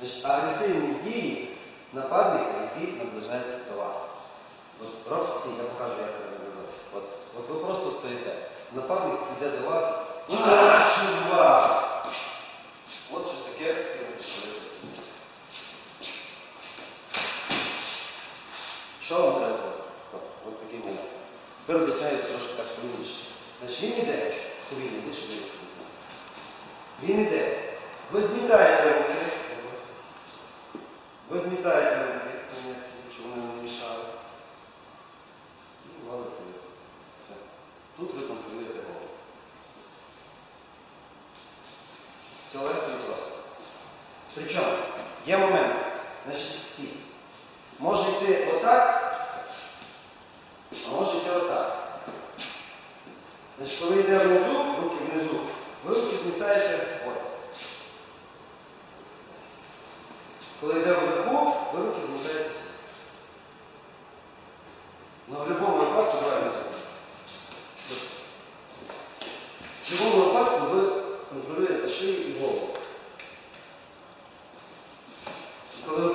Значить, агресивні дії нападника, який наближається до вас. От робці, я покажу, як це наближатися. От, от ви просто стоїте. Нападник йде до вас. От щось таке. Що вам треба от такий момент. Тепер об'ясняю трошки так. Значить, він щоб ви об'яснили. Він іде. Ви змітаєте. Ви змітаєте руки, щоб вони не мішали. І Все. Тут ви контролюєте голову. Все легко і просто. Причому є момент, значить, всі. Може йти отак, а може йти отак. Значить, коли йде внизу, руки внизу, Коли йде верхов, ви руки залишаєтеся. На будь-якому випадку правильно зробити. В будь-якому випадку ви контролюєте шию і голову. Коли